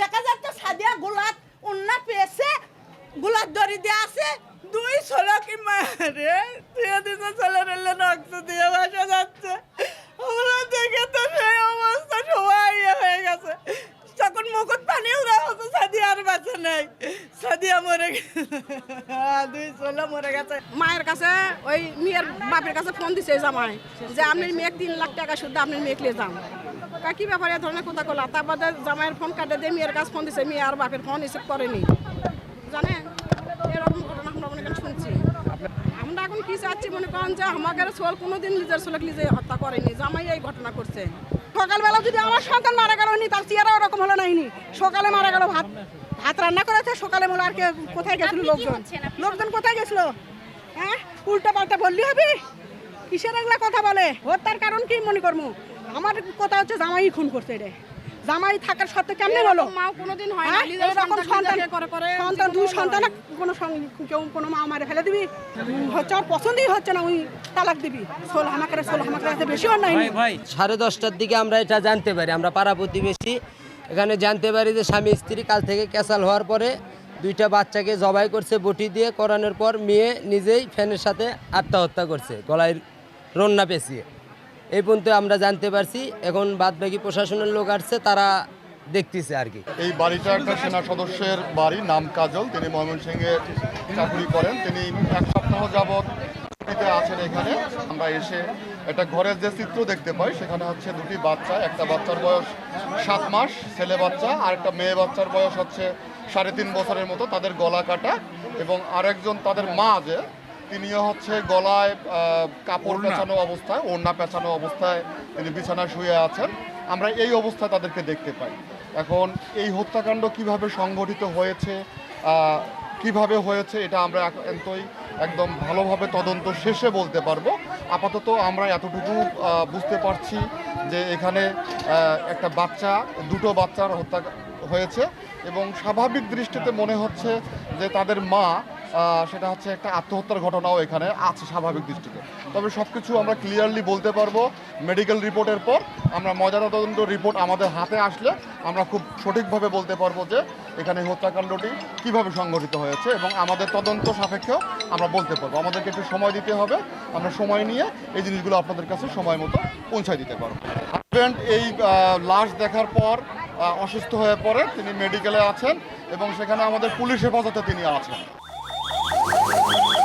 দেখা যাচ্ছে সাদিয়া গোলাত, উন্না পেয়েছে, গোলাত দড়ি দিয়ে আছে, দুই ষোলো কি মারে দিয়ে দিতে চলে রইলে রক্ত দিয়ে ভাসা যাচ্ছে আমরা দেখে তো সেই অবস্থা সবাই ইয়ে হয়ে গেছে তখন মুকুট পানি উড়া হতো সাদিয়া আর বাঁচে নেই সাদিয়া মরে গেছে দুই ষোলো মরে গেছে। মায়ের কাছে, ওই মেয়ের বাপের কাছে ফোন দিছে জামাই, যে আপনার মেয়ে তিন লাখ টাকা শুদ্ধ আপনার মেয়েকে নিয়ে যান। কি ব্যাপারে ধরনের কথা কলা? তারপরে জামাইয়ের ফোন কাটে দিয়ে মেয়ের কাছে ফোন দিছে, মেয়ে আর বাপের ফোন রিসিভ করেনি। জানেন? এরকম ঘটনা আমরা মনে করেন শুনছি। আমরা এখন কি চাচ্ছি মনে করেন যে আমাদের সোল কোনোদিন নিজের সোলক নিজে হত্যা করেনি, জামাই এই ঘটনা করছে। সকালবেলা যদি আমার সন্তান মারা গেল নি তার চেয়ারা ওরকম হলো নাইনি সকালে মারা গেল ভাত। ভাত রান্না করেছে সকালে মনে আর কোথায় গেছিল লোকজন? লোকজন কোথায় গেছিল? হ্যাঁ? উল্টা পাল্টা বললি হবে? কিসের এগুলা কথা বলে? হত্যার কারণ কি মনে করব আমার কথা হচ্ছে জামাই খুন করছে এটা জামাই থাকার সত্ত্বে কেমনে বলো? কোনোদিন হয় না হ্যাঁ? এরকম সন্তান সন্তান করে করে সন্তান জীবন দুই সন্তান কোনো কেউ কোনো মা মারে ফেলে দিবি? হচ্ছে আর পছন্দই হচ্ছে না ওই তালাক দিবি। সোল আমাকে সোল আমাকে বেশি অন্যায় নেই সাড়ে দশটার দিকে আমরা এটা জানতে পারি। আমরা পাড়া প্রতিবেশী এখানে জানতে পারি যে স্বামী স্ত্রী কাল থেকে ক্যাসাল হওয়ার পরে দুইটা বাচ্চাকে জবাই করছে, বটি দিয়ে করানোর পর মেয়ে নিজেই ফ্যানের সাথে আত্মহত্যা করছে, গলায় রন্না পেঁচিয়ে। এই পর্যন্ত আমরা জানতে পারছি, এখন বাদবাকি প্রশাসনের লোক আসছে, তারা দেখতেছে আর কি। এই বাড়িটা একটা সেনা সদস্যের বাড়ি, নাম কাজল। তিনি ময়মনসিংহে চাকরি করেন। তিনি এক সপ্তাহ যাবৎ ছুটিতে আছেন এখানে। আমরা এসে একটা ঘরের যে চিত্র দেখতে পাই সেখানে হচ্ছে দুটি বাচ্চা একটা বাচ্চার বয়স সাত মাস ছেলে বাচ্চা আর একটা মেয়ে বাচ্চার বয়স হচ্ছে সাড়ে তিন বছরের মতো তাদের গলা কাটা। এবং আরেকজন তাদের মা যে তিনিও হচ্ছে গলায় কাপড় পেঁচানো অবস্থায় ওড়না পেঁচানো অবস্থায় তিনি বিছানায় শুয়ে আছেন। আমরা এই অবস্থায় তাদেরকে দেখতে পাই। এখন এই হত্যাকাণ্ড কীভাবে সংঘটিত হয়েছে কীভাবে হয়েছে এটা আমরা এতই একদম ভালোভাবে তদন্ত শেষে বলতে পারব। আপাতত আমরা এতটুকু বুঝতে পারছি যে এখানে একটা বাচ্চা, দুটো বাচ্চার হত্যা হয়েছে এবং স্বাভাবিক দৃষ্টিতে মনে হচ্ছে যে তাদের মা সেটা হচ্ছে একটা আত্মহত্যার ঘটনাও এখানে আছে স্বাভাবিক দৃষ্টিতে। তবে সব কিছু আমরা ক্লিয়ারলি বলতে পারব মেডিকেল রিপোর্টের পর আমরা ময়দানা তদন্ত রিপোর্ট আমাদের হাতে আসলে আমরা খুব সঠিকভাবে বলতে পারব যে এখানে হত্যাকাণ্ডটি কীভাবে সংঘটিত হয়েছে এবং আমাদের তদন্ত সাপেক্ষেও আমরা বলতে পারব। আমাদেরকে একটু সময় দিতে হবে, আমরা সময় নিয়ে এই জিনিসগুলো আপনাদের কাছে সময় মতো পৌঁছায় দিতে পারব। হাজব্যান্ড এই লাশ দেখার পর অসুস্থ হয়ে পড়ে, তিনি মেডিকেলে আছেন এবং সেখানে আমাদের পুলিশ হেফাজতে তিনি আছেন। Oh, my God.